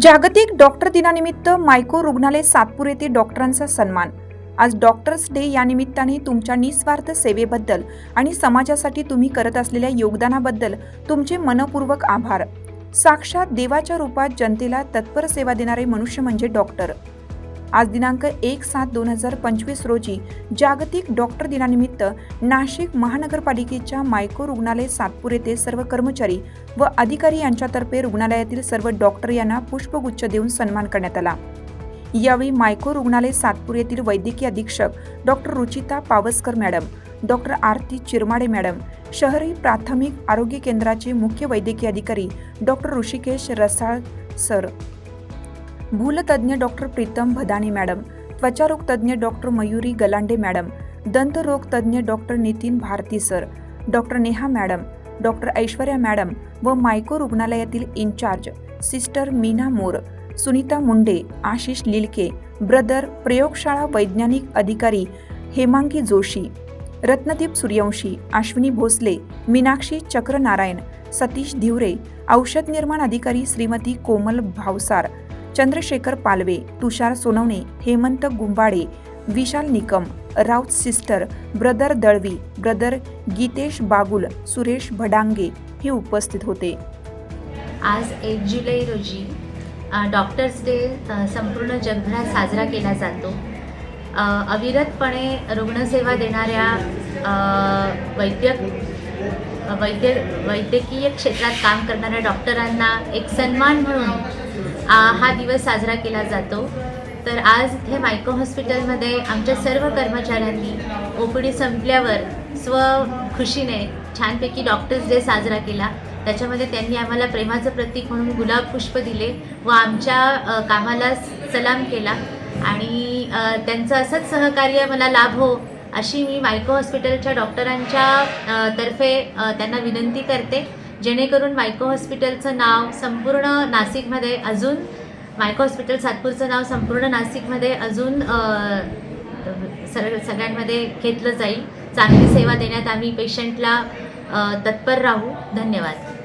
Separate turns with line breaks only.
जागतिक डॉक्टर दिनानिमित्त मायको रुग्णालय सातपूर येथे डॉक्टरांचा सन्मान. आज डॉक्टर्स डे या निमित्ताने तुमच्या निस्वार्थ सेवेबद्दल आणि समाजासाठी तुम्ही करत असलेल्या योगदानाबद्दल तुमचे मनपूर्वक आभार. साक्षात देवाच्या रूपात जनतेला तत्पर सेवा देणारे मनुष्य म्हणजे डॉक्टर. आज दिनांक एक सात दोन हजार पंचवीस रोजी जागतिक डॉक्टर दिनानिमित्त नाशिक महानगरपालिकेच्या मायको रुग्णालय सातपूर येथे सर्व कर्मचारी व अधिकारी यांच्यातर्फे रुग्णालयातील सर्व डॉक्टर यांना पुष्पगुच्छ देऊन सन्मान करण्यात आला. यावेळी मायको रुग्णालय सातपूर येथील वैद्यकीय अधीक्षक doctor Ruchita Pavaskar madam doctor Aarti Chirmade madam शहरी प्राथमिक आरोग्य केंद्राचे मुख्य वैद्यकीय अधिकारी डॉक्टर ऋषिकेश रसाळ सर भूलतज्ज्ञ डॉक्टर प्रीतम भदाणे मॅडम त्वचारोग तज्ज्ञ डॉक्टर मयुरी गलांडे मॅडम दंतरोग तज्ज्ञ doctor Nitin Bharati sir doctor Neha madam doctor Aishwarya madam व मायको रुग्णालयातील incharge sister Meena More Sunita Munde Ashish Lilke brother प्रयोगशाळा वैज्ञानिक अधिकारी हेमांगी जोशी रत्नदीप सूर्यवंशी अश्विनी भोसले मीनाक्षी चक्रनारायण सतीश धिवरे औषध निर्माण अधिकारी Shrimati Komal Bhavsar Chandrashekhar Palave Tushar Sonawane Hemant Gumbade Vishal Nikam Raut sister brother Dalvi brother Gitesh Bagul Suresh Bhadange हे उपस्थित होते.
आज एक जुलै रोजी डॉक्टर्स डे संपूर्ण जगभरात साजरा केला जातो. अविरतपणे रुग्णसेवा देणाऱ्या वैद्य वैद्यक वैद्य वैद्यकीय क्षेत्रात काम करणाऱ्या डॉक्टरांना एक सन्मान म्हणून हा दिवस साजरा केला जातो. तर आज इथे मायको हॉस्पिटलमध्ये आमच्या सर्व कर्मचाऱ्यांनी ओपीडी संपल्यावर स्व खुशीने छानपैकी डॉक्टर्स डे साजरा केला. त्याच्यामध्ये त्यांनी आम्हाला प्रेमाचं प्रतीक म्हणून गुलाब पुष्प दिले व आमच्या कामाला सलाम केला. आणि त्यांचं असंच सहकार्य मला लाभ हो अशी मी मायको हॉस्पिटलच्या डॉक्टरांच्या तर्फे त्यांना विनंती करते. जेणेकरून मायको हॉस्पिटलचं नाव संपूर्ण नाशिकमध्ये अजून मायको हॉस्पिटल सातपूरचं नाव संपूर्ण नाशिकमध्ये अजून सर सगळ्यांमध्ये घेतलं जाईल. चांगली सेवा देण्यात आम्ही पेशंटला तत्पर राहू. धन्यवाद.